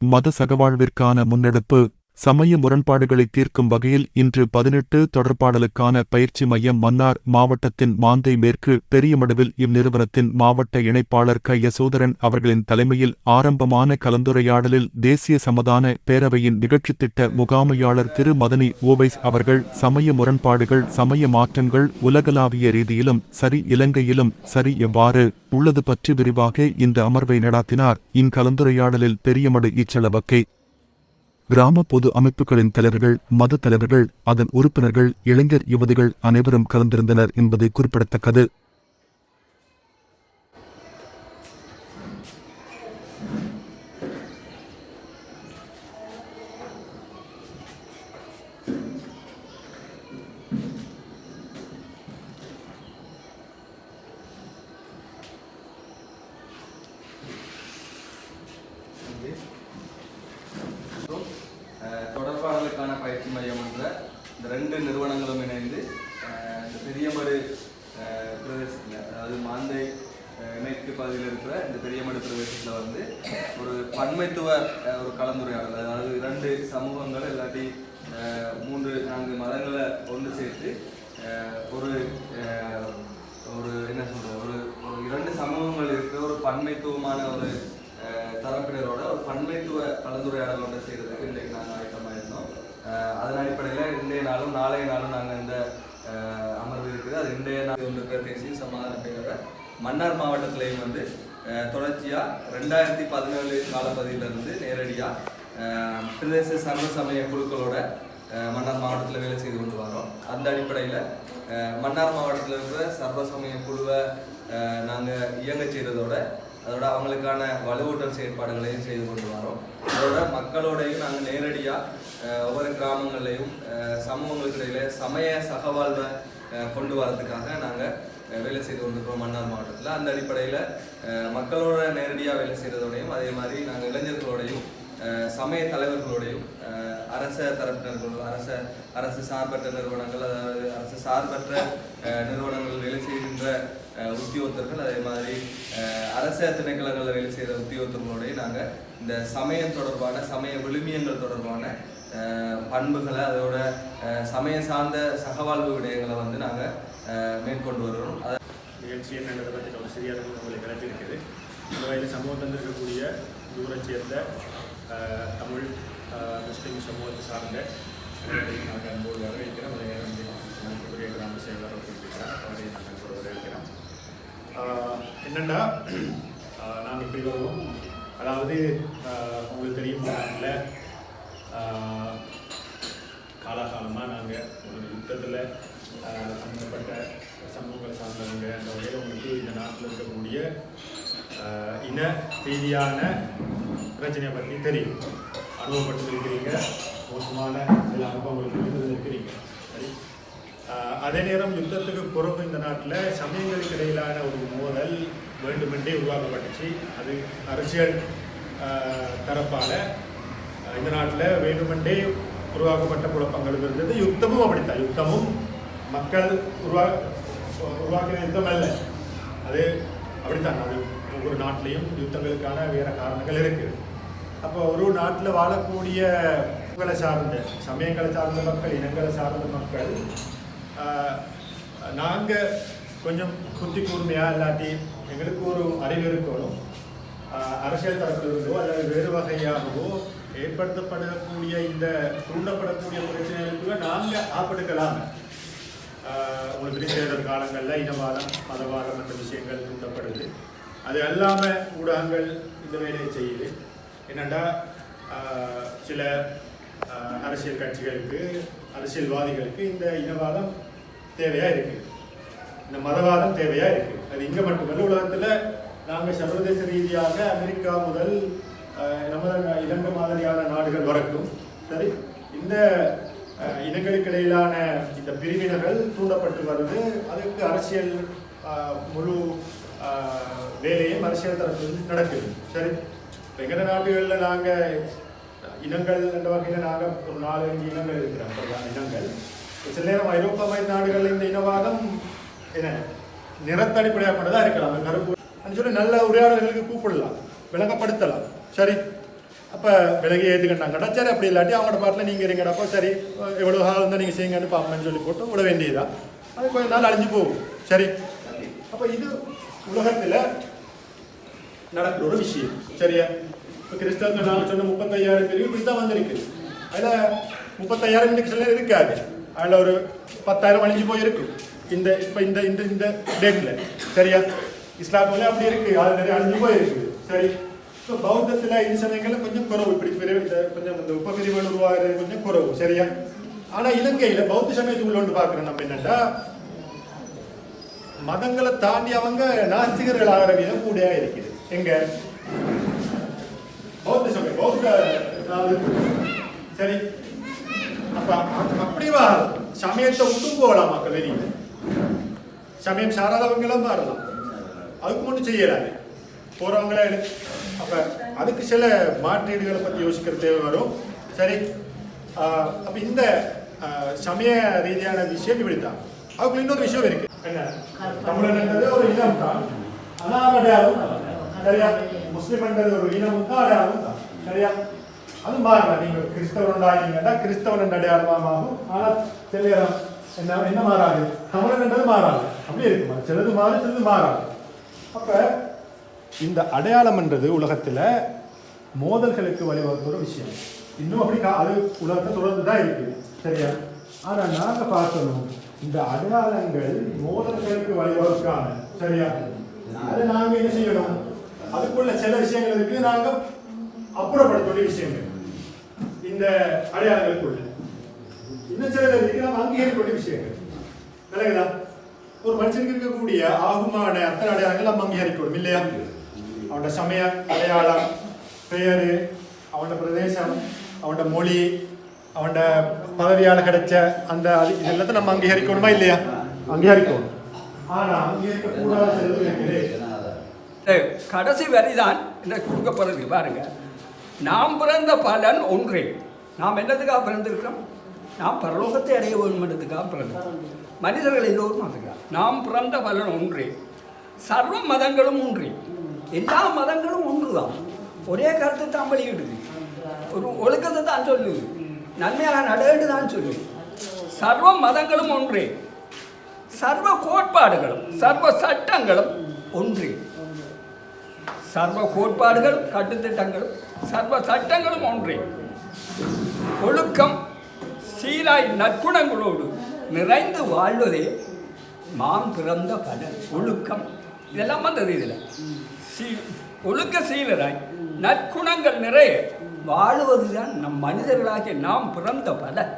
மத சகவாழ்விற்கான முன்னெடுப்பு சமய முரண்பாடுகளை தீர்க்கும் வகையில் இன்று பதினெட்டு தொடர்பாடலுக்கான பயிற்சி மையம் மன்னார் மாவட்டத்தின் மாந்தை மேற்கு பெரியமடுவில் இந்நிறுவனத்தின் மாவட்ட இணைப்பாளர் க. யசோதரன் அவர்களின் தலைமையில் ஆரம்பமான கலந்துரையாடலில் தேசிய சமதான பேரவையின் நிகழ்ச்சித் திட்ட முகாமையாளர் திரு. மதனி ஓவைஸ் அவர்கள் சமய முரண்பாடுகள் சமய மாற்றங்கள் உலகளாவிய ரீதியிலும் சரி இலங்கையிலும் சரி எவ்வாறு உள்ளது பற்றி விரிவாக இந்த அமர்வை நடாத்தினார். இக்கலந்துரையாடலில் பெரியமடு ஈச்சளவக்கை கிராம பொது அமைப்புகளின் தலைவர்கள் மத தலைவர்கள் அதன் உறுப்பினர்கள் இளைஞர் யுவதிகள் அனைவரும் கலந்திருந்தனர் என்பது குறிப்பிடத்தக்கது. தொடர்பாடலுக்கான பயிற்சி மையம் என்ற இந்த ரெண்டு நிறுவனங்களும் இணைந்து இந்த பெரியமடு பிரதேசத்தில் அதாவது மாந்தை மேற்கு பகுதியில் இருக்கிற இந்த பெரியமடு பிரதேசத்தில் வந்து ஒரு பன்மைத்துவ ஒரு கலந்துரையாடல் அதாவது இரண்டு சமூகங்கள் இல்லாட்டி மூன்று நான்கு மதங்களை ஒன்று சேர்த்து ஒரு ஒரு என்ன சொல்கிறது ஒரு ஒரு இரண்டு சமூகங்கள் இருக்கிற ஒரு பன்மைத்துவமான ஒரு தரப்பினரோட ஒரு பன்மைத்துவ கலந்துரையாடல் ஒன்று செய்கிறதுக்கு இன்றைக்கு அதன் அடிப்படையில் இன்றைய நாளும் நாளைய நாளும் நாங்கள் இந்த அமர்வு இருக்குது. அது இன்றைய நாள் இருக்கிற தேசிய சமாதான பேரவை. மன்னார் மாவட்டத்திலையும் வந்து தொடர்ச்சியாக ரெண்டாயிரத்தி பதினேழு காலப்பகுதியிலிருந்து நேரடியாக பிரதேச சர்வ சமய குழுக்களோட மன்னார் மாவட்டத்தில் வேலை செய்து கொண்டு வரோம். அந்த அடிப்படையில் மன்னார் மாவட்டத்தில் இருக்கிற சர்வ சமய குழுவை நாங்கள் இயங்க செய்கிறதோட அதோட அவங்களுக்கான வலுவூட்டல் செயற்பாடுகளையும் செய்து கொண்டு வரோம். அதோட மக்களோடையும் நாங்கள் நேரடியாக ஒவ்வொரு கிராமங்கள்லையும் அஹ், சமூகங்களுக்கு இடையில சமய சகவாழ்வை கொண்டு வரதுக்காக நாங்கள் வேலை செய்து கொண்டிருக்கிறோம் மன்னார் மாவட்டத்தில். அந்த அடிப்படையில் மக்களோட நேரடியாக வேலை செய்கிறதோடையும் அதே மாதிரி நாங்கள் இளைஞர்களோடையும் சமய தலைவர்களோடையும் அரச தரப்பினர்கள் அரச அரசு சார்பற்ற நிறுவனங்கள் அதாவது அரசு சார்பற்ற நிறுவனங்கள் வேலை செய்கின்ற உத்தியோகத்தர்கள் அதே மாதிரி அஹ், அரச திணைக்களங்களில் வேலை செய்கிற உத்தியோகத்தர்களோடையும் நாங்கள் இந்த சமயம் தொடர்பான சமய விழுமியங்கள் தொடர்பான பண்புகளை அதோட சமய சார்ந்த சகவாழ்வு விடயங்களை வந்து நாங்கள் மேற்கொண்டு வருகிறோம். அதை நிகழ்ச்சி என்னன்றதை பற்றி ஒரு சிறிய உங்களுக்கு கிடைச்சிருக்குது இந்த வகையில் சமூகத்தில் இருக்கக்கூடிய தூரை சேர்ந்த தமிழ் முஸ்லீம் சமூகத்தை சார்ந்த நாங்கள் அன்போடு வரவேற்கிறோம். அதே நேரம் வந்து கிராம செயலாளர் இருக்கிறார் அவரையும் நாங்கள் வரவேற்கிறோம். என்னன்னா நாங்கள் இப்படி வருவோம் அதாவது உங்களுக்கு தெரியும் இல்லை காலாகாலமாக நாங்கள் ஒரு யுத்தத்தில் சம்மந்தப்பட்ட சமூகங்களை சார்ந்தவங்க அந்த வகையில் உங்களுக்கு இந்த நாட்டில் இருக்கக்கூடிய இன ரீதியான பிரச்சனையை பற்றி தெரியும். அனுபவப்பட்டு இருக்கிறீங்க மோசமான சில அனுபவங்களுக்கு இருக்கிறீங்க சரி? அதே நேரம் யுத்தத்துக்கு பிறகு இந்த நாட்டில் சமயங்களுக்கு இடையிலான ஒரு மோதல் வேண்டுமென்றே உருவாக்கப்பட்டுச்சு. அது அரசியல் தரப்பால். இந்த நாட்டில் வேண்டுமென்றே உருவாக்கப்பட்ட குழப்பங்களும் இருந்தது. யுத்தமும் அப்படித்தான். யுத்தமும் மக்கள் உருவா உருவாக்கின யுத்தம் அல்ல. அது அப்படித்தான். அது ஒவ்வொரு நாட்டிலையும் யுத்தங்களுக்கான வேறு காரணங்கள் இருக்குது அப்போ ஒரு நாட்டில் வாழக்கூடிய மக்களை சார்ந்த சமயங்களை சார்ந்த மக்கள் இனங்களை சார்ந்த மக்கள் நாங்கள் கொஞ்சம் குத்தி கூர்மையாக இல்லாட்டி எங்களுக்கு ஒரு அறிவு இருக்கணும். அரசியல் தரப்பிலிருந்தோ அல்லது வேறு வகையாகவோ ஏற்படுத்தப்படக்கூடிய இந்த தூண்டப்படக்கூடிய பிரச்சனைகளுக்குள்ள நாங்கள் ஆப்படுக்கலாம் ஆஹ் உங்களுக்கு தேர்தல் காலங்களில் இனவாதம் மதவாதம் என்ற விஷயங்கள் தூண்டப்படுது. அது அல்லாமல் ஊடகங்கள் இந்த வேலையை செய்யுது. என்னென்னா சில அரசியல் கட்சிகளுக்கு அரசியல்வாதிகளுக்கு இந்த இனவாதம் தேவையாக இருக்குது இந்த மதவாதம் தேவையாக இருக்குது அது இங்கே மட்டுமல்ல உலகத்தில் நாங்கள் சர்வதேச ரீதியாக அமெரிக்கா முதல் ஆஹ் நமது இலங்கை மாதிரியான நாடுகள் வரைக்கும் சரி இந்த ஆஹ் இனங்களுக்கு இடையிலான இந்த பிரிவினர்கள் தூண்டப்பட்டு வருது. அதுக்கு அரசியல் ஆஹ் முழு வேலையும் அரசியல் தரப்பிலிருந்து நடக்குது. சரி இப்போ நாடுகளில் நாங்கள் இனங்கள் என்ற வகையில் நாங்கள் ஒரு நாலு அஞ்சு இனங்கள் இருக்கிறோம். பிரதான இனங்கள். சில நேரம் ஐரோப்பா நாடுகளில் இந்த இனவாதம் என்ன நிறத்தடிப்படையாக கொண்டதாக இருக்கலாம். கருப்பு. அப்படின்னு சொல்லி நல்ல உரையாடல்களுக்கு கூப்பிடலாம். விளங்கப்படுத்தலாம் சரி. அப்போ விலகி ஏற்றுக்கிட்டாங்கடா சரி அப்படி இல்லாட்டி அவங்களோட பாட்டில் நீங்கள் இருங்கடப்போ சரி எவ்வளோ காலம் தான் நீங்கள் செய்யுங்கன்னு பார்ப்போம்னு சொல்லி போட்டு விட வேண்டியதா அது கொஞ்ச நாள் அழிஞ்சு போகும். சரி. அப்போ இது உலகத்தில் நடக்கிற ஒரு விஷயம். சரியா? கிறிஸ்தவத்தில் நான் சொன்ன முப்பத்தையாயிரம் பிரிவு இப்படி தான் வந்திருக்கு. அதில் முப்பத்தையாயிரம் இன்னைக்கு இருக்காது. அதில் ஒரு பத்தாயிரம் அழிஞ்சு போயிருக்கும் இந்த இப்போ இந்த இந்த இந்த டேட்டில் சரியா? இஸ்லாமில் அப்படி இருக்கு. அது நிறைய அழிஞ்சு போயிருக்கு. சரி. ஸோ பௌத்தத்தில் இந்த சமயங்களில் கொஞ்சம் குறவு. இப்படி பிரிவு இந்த கொஞ்சம் இந்த உபபிரிவுகள் உருவாகிறது கொஞ்சம் குறவு. சரியா? ஆனால் இலங்கையில் பௌத்த சமயத்துக்குள்ள ஒன்று பார்க்குறோம் நம்ம என்னென்னா மதங்களை தாண்டி அவங்க நாஸ்திகர்கள் ஆகிற விதம் கூடியாக இருக்குது. எங்கே பௌத்த சமயம் பௌத்த அதாவது, சரி. அப்ப அ- அப்படிவா சமயத்தை விட்டும் போகலாம் மக்கள் வெளியில சமயம் சாராதவங்களும் மாறலாம் அதுக்கு ஒன்றும் செய்யலாது போறவங்களே அப்ப அதுக்கு சில மாற்றீடுகளை பத்தி யோசிக்கிற தேவை வரும். சரி. அப்ப இந்த சமய ரீதியான விஷயம் இப்படித்தான். அதுக்குள்ள இன்னொரு விஷயம் இருக்கு. என்ன? தமிழன் என்றது ஒரு இனம் தான் ஆனா. சரியா? முஸ்லிம் என்றது ஒரு இனம் தான் அடையாளம் சரியா? அது மாறலாம் நீங்கள் கிறிஸ்தவனுண்டாயிங்கன்னா கிறிஸ்தவன் என்ற ஆனால் சில நேரம் என்ன என்ன மாறாது? தமிழன் என்றது மாறாது. அப்படி இருக்குமா? சிலது மாறும் சிலது மாறாது. அப்போ இந்த அடையாளம் என்றது மோதல்களுக்கு வழிவகுக்கிற ஒரு விஷயம். இன்னும் அப்படி கா- அது உலகத்தை தொடர்ந்து தான் இருக்குது சரியா? ஆனால் நாங்கள் பார்க்கணும் இந்த அடையாளங்கள் மோதல்களுக்கு வழிவகுக்காம சரியா? அதை நாங்கள் என்ன செய்யணும்? அதுக்குள்ள சில விஷயங்கள் நாங்கள் நாங்க அப்புறப்படுத்தக்கூடிய விஷயங்கள். இந்த அடையாளங்களுக்குள்ள இன்னும் சில இருக்கு நம்ம அங்கீகரிக்கக்கூடிய விஷயங்கள். விளங்குதா? ஒரு மனுஷனுக்கு இருக்கக்கூடிய ஆகுமான அத்தனை அடையாளங்கள் நம்ம அங்கீகரிக்கணும் இல்லையா? அவனோட சமய அடையாளம் பெயர் அவனோட பிரதேசம் அவனோட மொழி அவனோட பதவியால் கிடைச்ச அந்த அது இது எல்லாத்தையும் நம்ம அங்கீகரிக்கணுமா இல்லையா? அங்கீகரிக்கணும். அங்கீகரிக்க கடைசி வரிதான். இந்த கொடுக்கப்படுறது பாருங்க. நாம் பிறந்த பலன் ஒன்றே. நாம் என்னதுக்காக பிறந்திருக்கிறோம்? நாம் பரலோகத்தை அடைய வேண்டுமென்றதுக்காக பிறந்தோம். மனிதர்கள் எல்லோரும் அதுக்காக. நாம் பிறந்த பலன் ஒன்றே. சர்வ மதங்களும் ஒன்றே. எல்லா மதங்களும் ஒன்றுதான். ஒரே கருத்தை தான் வெளியிடுது. ஒரு ஒழுக்கத்தை தான் சொல்லுது. நன்மையாக நடவேண்டு தான் சொல்லுது. சர்வ மதங்களும் ஒன்றே. சர்வ கோட்பாடுகளும் சர்வ சட்டங்களும் ஒன்றே. சர்வ கோட்பாடுகள் கட்டுத்திட்டங்களும் சர்வ சட்டங்களும் ஒன்றே. ஒழுக்கம் சீராய் நற்குணங்களோடு நிறைந்து வாழ்வதே மாம் பிறந்த பலன். ஒழுக்கம். இதெல்லாம் வந்தது இதில். சீ ஒழுக்க சீலராய் நற்குணங்கள் நிறைய. வாழுவதுதான் நம் மனிதர்களாகிய நாம் பிறந்த பலன்.